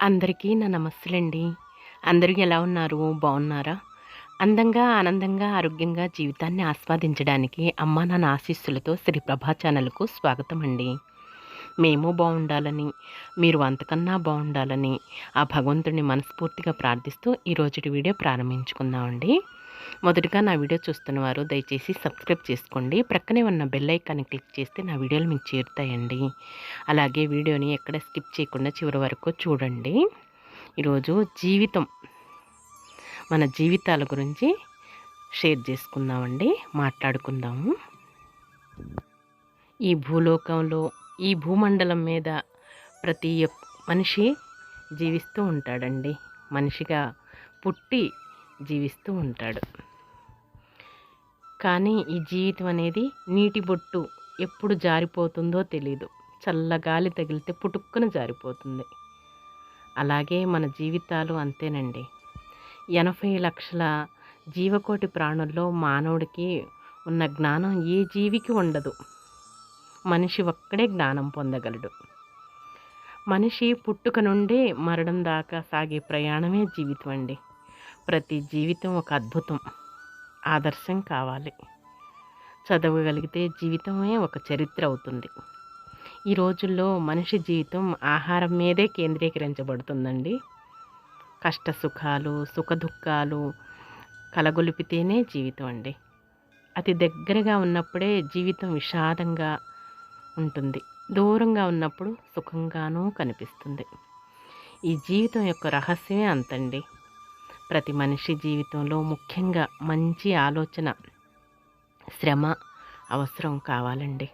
అందరికీ నా నమస్తులండి అందరూ ఎలా ఉన్నారు? బాగున్నారా? అందంగా ఆనందంగా ఆరోగ్యంగా జీవితాన్ని ఆస్వాదించడానికి అమ్మ నాన్న ఆశీస్సులతో శ్రీ ప్రభా ఛానల్కు స్వాగతం అండి మేము బాగుండాలని మీరు అంతకన్నా బాగుండాలని ఆ భగవంతుడిని మనస్ఫూర్తిగా ప్రార్థిస్తూ ఈరోజు వీడియో ప్రారంభించుకుందామండి. మొదటగా నా వీడియో చూస్తున్న వారు దయచేసి సబ్స్క్రైబ్ చేసుకోండి. ప్రక్కనే ఉన్న బెల్ ఐకాన్ని క్లిక్ చేస్తే నా వీడియోలు మీకు చేరుతాయండి. అలాగే వీడియోని ఎక్కడ స్కిప్ చేయకుండా చివరి వరకు చూడండి. ఈరోజు జీవితం మన జీవితాల గురించి షేర్ చేసుకుందామండి. మాట్లాడుకుందాము. ఈ భూలోకంలో ఈ భూమండలం మీద ప్రతి మనిషి జీవిస్తూ ఉంటాడండి. మనిషిగా పుట్టి జీవిస్తూ ఉంటాడు. కానీ ఈ జీవితం అనేది నీటి బొట్టు ఎప్పుడు జారిపోతుందో తెలీదు. చల్లగాలి తగిలితే పుటుక్కున జారిపోతుంది. అలాగే మన జీవితాలు అంతేనండి. ఎనభై లక్షల జీవకోటి ప్రాణుల్లో మానవుడికి ఉన్న జ్ఞానం ఏ జీవికి ఉండదు. మనిషి ఒక్కడే జ్ఞానం పొందగలడు. మనిషి పుట్టుక నుండి మరణం దాకా సాగే ప్రయాణమే జీవితం అండి ప్రతి జీవితం ఒక అద్భుతం. ఆదర్శం కావాలి. చదవగలిగితే జీవితమే ఒక చరిత్ర అవుతుంది. ఈ రోజుల్లో మనిషి జీవితం ఆహారం మీదే కేంద్రీకరించబడుతుందండి. కష్ట సుఖాలు సుఖదుఖాలు కలగొలిపితేనే జీవితం అండి. అతి దగ్గరగా ఉన్నప్పుడే జీవితం విషాదంగా ఉంటుంది. దూరంగా ఉన్నప్పుడు సుఖంగానూ కనిపిస్తుంది. ఈ జీవితం యొక్క రహస్యమే అంతండి. ప్రతి మనిషి జీవితంలో ముఖ్యంగా మంచి ఆలోచన శ్రమ అవసరం కావాలండి.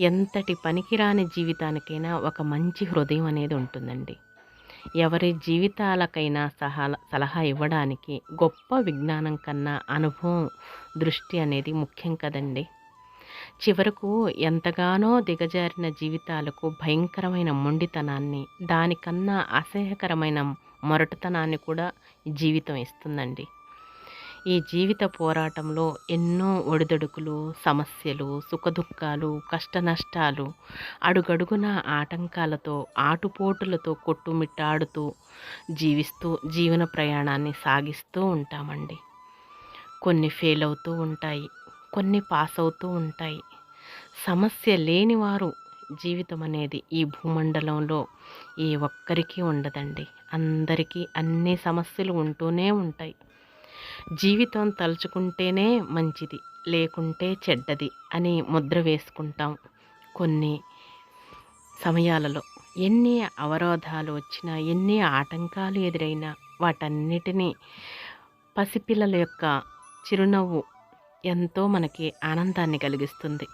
ఎంతటి పనికిరాని జీవితానికైనా ఒక మంచి హృదయం అనేది ఉంటుందండి. ఎవరి జీవితాలకైనా సహా సలహా ఇవ్వడానికి గొప్ప విజ్ఞానం కన్నా అనుభవం దృష్టి అనేది ముఖ్యం కదండి. చివరకు ఎంతగానో దిగజారిన జీవితాలకు భయంకరమైన మొండితనాన్ని దానికన్నా అసహ్యకరమైన మొరటుతనాన్ని కూడా జీవితం ఇస్తుందండి. ఈ జీవిత పోరాటంలో ఎన్నో ఒడిదొడుకులు సమస్యలు సుఖదుఖాలు కష్ట నష్టాలు అడుగడుగున ఆటంకాలతో ఆటుపోటులతో కొట్టుమిట్టాడుతూ జీవిస్తూ జీవన ప్రయాణాన్ని సాగిస్తూ ఉంటామండి. కొన్ని ఫెయిల్ అవుతూ ఉంటాయి కొన్ని పాస్ అవుతూ ఉంటాయి. సమస్య లేనివారు జీవితం అనేది ఈ భూమండలంలో ఏ ఒక్కరికి ఉండదండి. అందరికీ అన్ని సమస్యలు ఉంటూనే ఉంటాయి. జీవితం తలుచుకుంటేనే మంచిది లేకుంటే చెడ్డది అని ముద్ర వేసుకుంటాం కొన్ని సమయాలలో. ఎన్ని అవరోధాలు వచ్చినా ఎన్ని ఆటంకాలు ఎదురైనా వాటన్నిటినీ పసిపిల్లల యొక్క చిరునవ్వు ఎంతో మనకి ఆనందాన్ని కలిగిస్తుంది.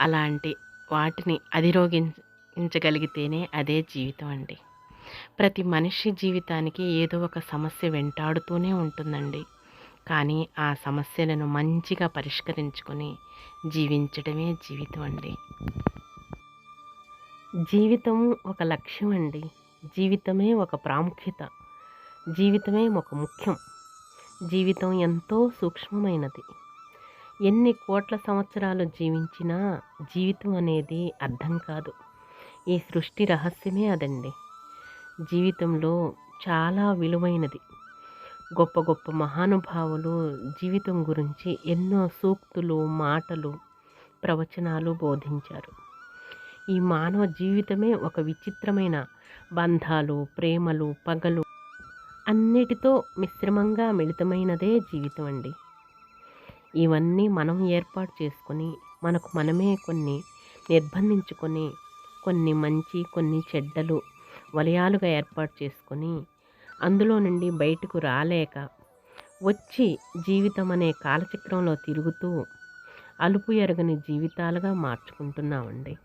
అలాంటి వాటిని అధిరోగించగలిగితేనే అదే జీవితం అండి. ప్రతి మనిషి జీవితానికి ఏదో ఒక సమస్య వెంటాడుతూనే ఉంటుందండి. కానీ ఆ సమస్యలను మంచిగా పరిష్కరించుకొని జీవించడమే జీవితం అండి. జీవితం ఒక లక్ష్యం అండి. జీవితమే ఒక ప్రాముఖ్యత. జీవితమే ఒక ముఖ్యం. జీవితం ఎంతో సూక్ష్మమైనది. ఎన్ని కోట్ల సంవత్సరాలు జీవించినా జీవితం అనేది అర్థం కాదు. ఈ సృష్టి రహస్యమే అదండి. జీవితంలో చాలా విలువైనది. గొప్ప గొప్ప మహానుభావులు జీవితం గురించి ఎన్నో సూక్తులు మాటలు ప్రవచనాలు బోధించారు. ఈ మానవ జీవితమే ఒక విచిత్రమైన బంధాలు ప్రేమలు పగలు అన్నిటితో మిశ్రమంగా మిళితమైనదే జీవితం అండి. ఇవన్నీ మనం ఏర్పాటు చేసుకొని మనకు మనమే కొన్ని నిర్బంధించుకొని కొన్ని మంచి కొన్ని చెడ్డలు వలయాలుగా ఏర్పాటు చేసుకొని అందులో నుండి బయటకు రాలేక వచ్చి జీవితం అనే కాలచక్రంలో తిరుగుతూ అలుపు ఎరగని జీవితాలుగా మార్చుకుంటున్నామండి.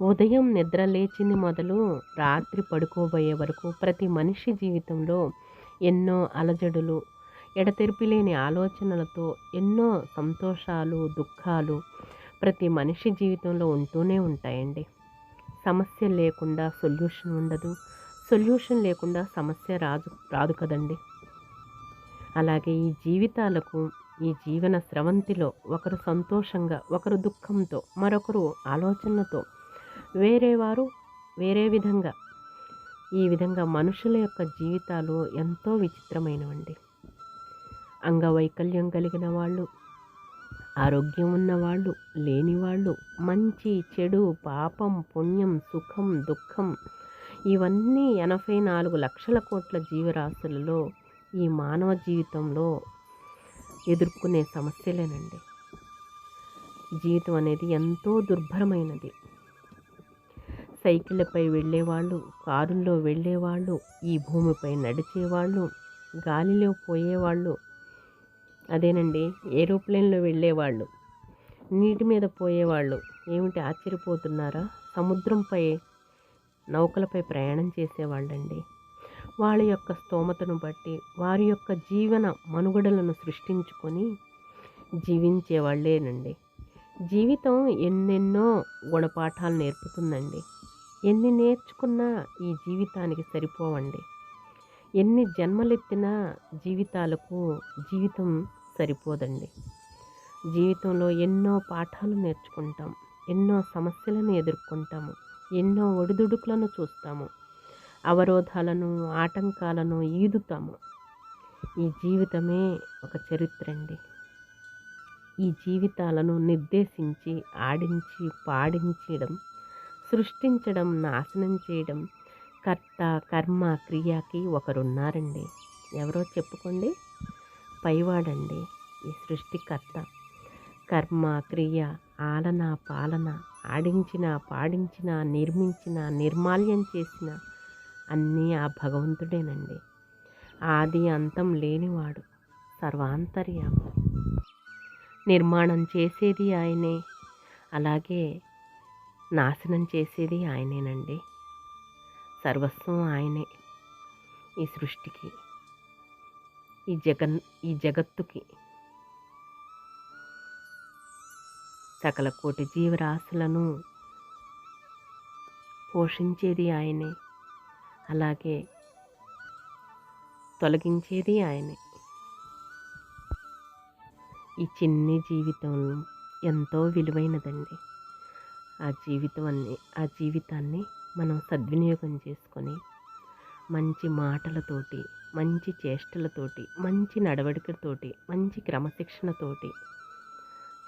ఉదయం నిద్ర లేచింది మొదలు రాత్రి పడుకోబోయే వరకు ప్రతి మనిషి జీవితంలో ఎన్నో అలజడులు ఎడతెరిపి లేని ఆలోచనలతో ఎన్నో సంతోషాలు దుఃఖాలు ప్రతి మనిషి జీవితంలో ఉంటూనే ఉంటాయండి. సమస్య లేకుండా సొల్యూషన్ ఉండదు. సొల్యూషన్ లేకుండా సమస్య రాదు రాదు కదండి. అలాగే ఈ జీవితాలకు ఈ జీవన స్రవంతిలో ఒకరు సంతోషంగా ఒకరు దుఃఖంతో మరొకరు ఆలోచనలతో వేరే వారు వేరే విధంగా ఈ విధంగా మనుషుల యొక్క జీవితాలు ఎంతో విచిత్రమైనవండి. అంగవైకల్యం కలిగిన వాళ్ళు ఆరోగ్యం ఉన్నవాళ్ళు లేనివాళ్ళు మంచి చెడు పాపం పుణ్యం సుఖం దుఃఖం ఇవన్నీ ఎనభై నాలుగు లక్షల కోట్ల జీవరాశులలో ఈ మానవ జీవితంలో ఎదుర్కొనే సమస్యలేనండి. జీవితం అనేది ఎంతో దుర్భరమైనది. సైకిళ్ళపై వెళ్ళేవాళ్ళు కారుల్లో వెళ్ళేవాళ్ళు ఈ భూమిపై నడిచేవాళ్ళు గాలిలో పోయేవాళ్ళు అదేనండి ఏరోప్లేన్లో వెళ్ళేవాళ్ళు. నీటి మీద పోయేవాళ్ళు. ఏమిటి ఆశ్చర్యపోతున్నారా? సముద్రంపై నౌకలపై ప్రయాణం చేసేవాళ్ళండి. వాళ్ళ యొక్క స్తోమతను బట్టి వారి యొక్క జీవన మనుగడలను సృష్టించుకొని జీవించేవాళ్ళేనండి. జీవితం ఎన్నెన్నో గుణపాఠాలు నేర్పుతుందండి. ఎన్ని నేర్చుకున్నా ఈ జీవితానికి సరిపోవండి. ఎన్ని జన్మలెత్తినా జీవితాలకు జీవితం సరిపోదండి. జీవితంలో ఎన్నో పాఠాలు నేర్చుకుంటాం ఎన్నో సమస్యలను ఎదుర్కొంటాము ఎన్నో ఒడిదుడుకులను చూస్తాము అవరోధాలను ఆటంకాలను ఈదుతాము. ఈ జీవితమే ఒక చరిత్ర అండి. ఈ జీవితాలను నిర్దేశించి ఆడించి పాడించడం సృష్టించడం నాశనం చేయడం కర్త కర్మ క్రియకి ఒకరున్నారండి. ఎవరో చెప్పుకోండి? పైవాడండి. ఈ సృష్టికర్త. కర్మ క్రియ ఆలన పాలన ఆడించిన పాడించిన నిర్మించిన నిర్మాల్యం చేసిన అన్నీ ఆ భగవంతుడేనండి. ఆది అంతం లేనివాడు. సర్వాంతర్యామ. నిర్మాణం చేసేది ఆయనే. అలాగే నాశనం చేసేది ఆయనేనండి. సర్వస్వం ఆయనే ఈ సృష్టికి ఈ జగన్ ఈ జగత్తుకి. సకల కోటి జీవరాశులను పోషించేది ఆయనే అలాగే తొలగించేది ఆయనే. ఈ చిన్ని జీవితం ఎంతో విలువైనదండి. ఆ జీవితం అన్ని ఆ జీవితాన్ని మనం సద్వినియోగం చేసుకొని మంచి మాటలతోటి మంచి చేష్టలతోటి మంచి నడవడికతోటి మంచి క్రమశిక్షణతోటి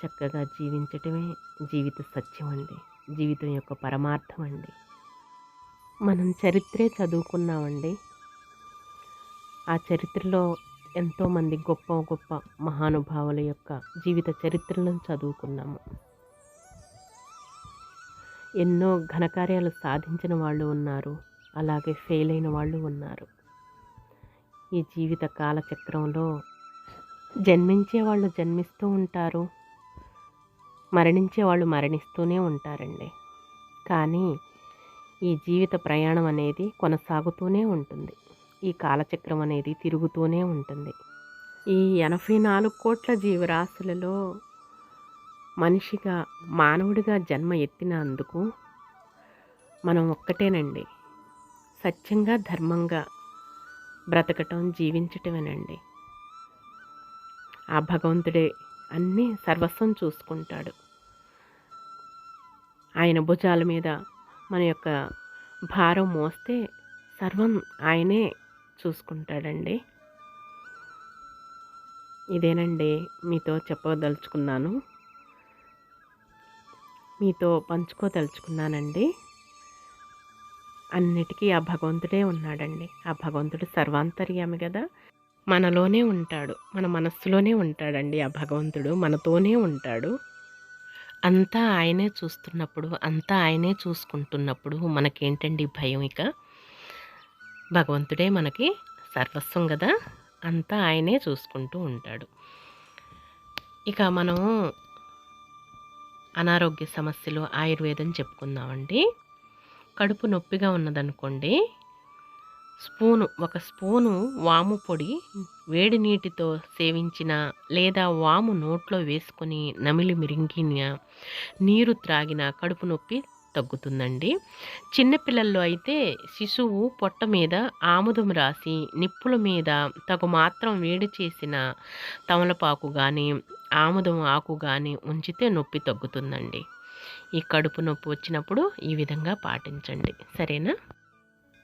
చక్కగా జీవించటమే జీవిత సత్యం అండి జీవితం యొక్క పరమార్థం అండి మనం చరిత్రే చదువుకున్నామండి. ఆ చరిత్రలో ఎంతోమంది గొప్ప గొప్ప మహానుభావుల యొక్క జీవిత చరిత్రలను చదువుకున్నాము. ఎన్నో ఘనకార్యాలు సాధించిన వాళ్ళు ఉన్నారు. అలాగే ఫెయిల్ అయిన వాళ్ళు ఉన్నారు. ఈ జీవిత కాలచక్రంలో జన్మించే వాళ్ళు జన్మిస్తూ ఉంటారు. మరణించే వాళ్ళు మరణిస్తూనే ఉంటారండి. కానీ ఈ జీవిత ప్రయాణం అనేది కొనసాగుతూనే ఉంటుంది. ఈ కాలచక్రం అనేది తిరుగుతూనే ఉంటుంది. ఈ ఎనభై నాలుగు కోట్ల జీవరాశులలో మనిషిగా మానవుడిగా జన్మ ఎత్తినందుకు మనం ఒక్కటేనండి. సత్యంగా ధర్మంగా బ్రతకటం జీవించటమేనండి. ఆ భగవంతుడే అన్నీ సర్వస్వం చూసుకుంటాడు. ఆయన భుజాల మీద మన యొక్క భారం మోస్తే సర్వం ఆయనే చూసుకుంటాడండి. ఇదేనండి మీతో చెప్పదలుచుకున్నాను. మీతో పంచుకోదలుచుకున్నానండి. అన్నిటికీ ఆ భగవంతుడే ఉన్నాడండి. ఆ భగవంతుడు సర్వాంతర్యామి కదా మనలోనే ఉంటాడు. మన మనస్సులోనే ఉంటాడండి ఆ భగవంతుడు. మనతోనే ఉంటాడు. అంతా ఆయనే చూస్తున్నప్పుడు అంతా ఆయనే చూసుకుంటున్నప్పుడు మనకేంటండి భయం ఇక? భగవంతుడే మనకి సర్వస్వం కదా అంతా ఆయనే చూసుకుంటూ ఉంటాడు. ఇక మనం అనారోగ్య సమస్యలు ఆయుర్వేదం చెప్పుకుందామండి. కడుపు నొప్పిగా ఉన్నదనుకోండి స్పూను ఒక స్పూను వాము పొడి వేడి నీటితో సేవించిన లేదా వాము నోట్లో వేసుకొని నమిలి మిరింగిన నీరు త్రాగిన కడుపు నొప్పి తగ్గుతుందండి. చిన్నపిల్లల్లో అయితే శిశువు పొట్ట మీద ఆముదం రాసి నిప్పుల మీద తగు మాత్రం వేడి చేసిన తమలపాకు కానీ ఆముదం ఆకు కానీ ఉంచితే నొప్పి తగ్గుతుందండి. ఈ కడుపు నొప్పి వచ్చినప్పుడు ఈ విధంగా పాటించండి. సరేనా?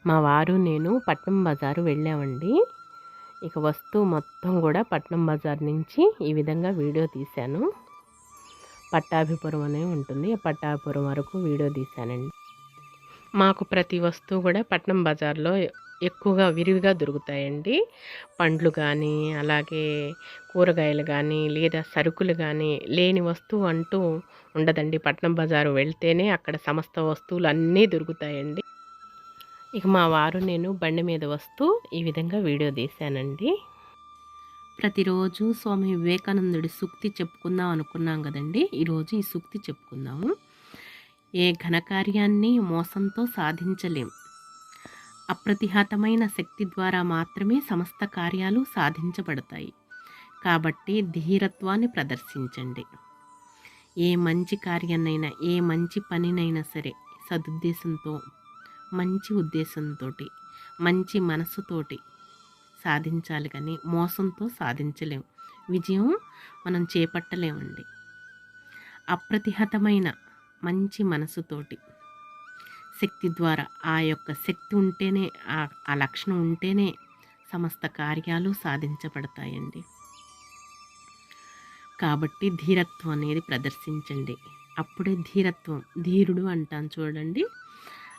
మా వారు నేను పట్నం బజారు వెళ్ళామండి. ఇక వస్తువు మొత్తం కూడా పట్నం బజార్ నుంచి ఈ విధంగా వీడియో తీశాను. పట్టాభిపురం అనే ఉంటుంది. పట్టాభిపురం వరకు వీడియో తీశానండి. మాకు ప్రతి వస్తువు కూడా పట్నం బజార్లో ఎక్కువగా విరివిగా దొరుకుతాయండి. పండ్లు కానీ అలాగే కూరగాయలు కానీ లేదా సరుకులు కానీ లేని వస్తువు అంటూ ఉండదండి. పట్నం బజారు వెళ్తేనే అక్కడ సమస్త వస్తువులు అన్నీ దొరుకుతాయండి. ఇక మా వారు నేను బండి మీద వస్తూ ఈ విధంగా వీడియో తీశానండి. ప్రతిరోజు స్వామి వివేకానందుడి సూక్తి చెప్పుకుందాం అనుకున్నాం కదండి. ఈరోజు ఈ సూక్తి చెప్పుకుందాము. ఏ ఘనకార్యాన్ని మోసంతో సాధించలేం. అప్రతిహతమైన శక్తి ద్వారా మాత్రమే సమస్త కార్యాలు సాధించబడతాయి. కాబట్టి ధీరత్వాన్ని ప్రదర్శించండి. ఏ మంచి కార్యాన్నైనా ఏ మంచి పనినైనా సరే సదుద్దేశంతో మంచి ఉద్దేశంతో మంచి మనసుతోటి సాధించాలి కానీ మోసంతో సాధించలేము విజయం మనం చేపట్టలేమండి. అప్రతిహతమైన మంచి మనసుతోటి. శక్తి ద్వారా ఆ యొక్క శక్తి ఉంటేనే ఆ లక్షణం ఉంటేనే సమస్త కార్యాలు సాధించబడతాయండి. కాబట్టి ధీరత్వం అనేది ప్రదర్శించండి. అప్పుడే ధీరత్వం ధీరుడు అంటాను చూడండి.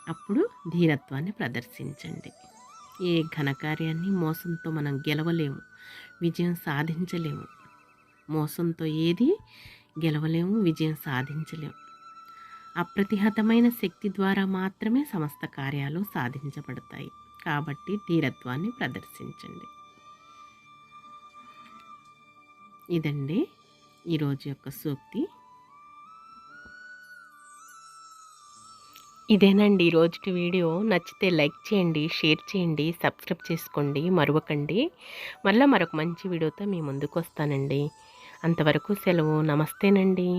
అప్పుడు ధీరత్వాన్ని ప్రదర్శించండి. ఏ ఘనకార్యాన్ని మోసంతో మనం గెలవలేము. విజయం సాధించలేము. మోసంతో ఏది గెలవలేము విజయం సాధించలేము. అప్రతిహతమైన శక్తి ద్వారా మాత్రమే సమస్త కార్యాలు సాధించబడతాయి. కాబట్టి ధీరత్వాన్ని ప్రదర్శించండి. ఇదండి ఈరోజు యొక్క సూక్తి. ఇదేనండి ఈరోజుకి వీడియో. నచ్చితే లైక్ చేయండి షేర్ చేయండి సబ్స్క్రైబ్ చేసుకోండి మరవకండి. మళ్ళీ మరొక మంచి వీడియోతో మీ ముందుకు వస్తానండి. అంతవరకు సెలవు. నమస్తేనండి.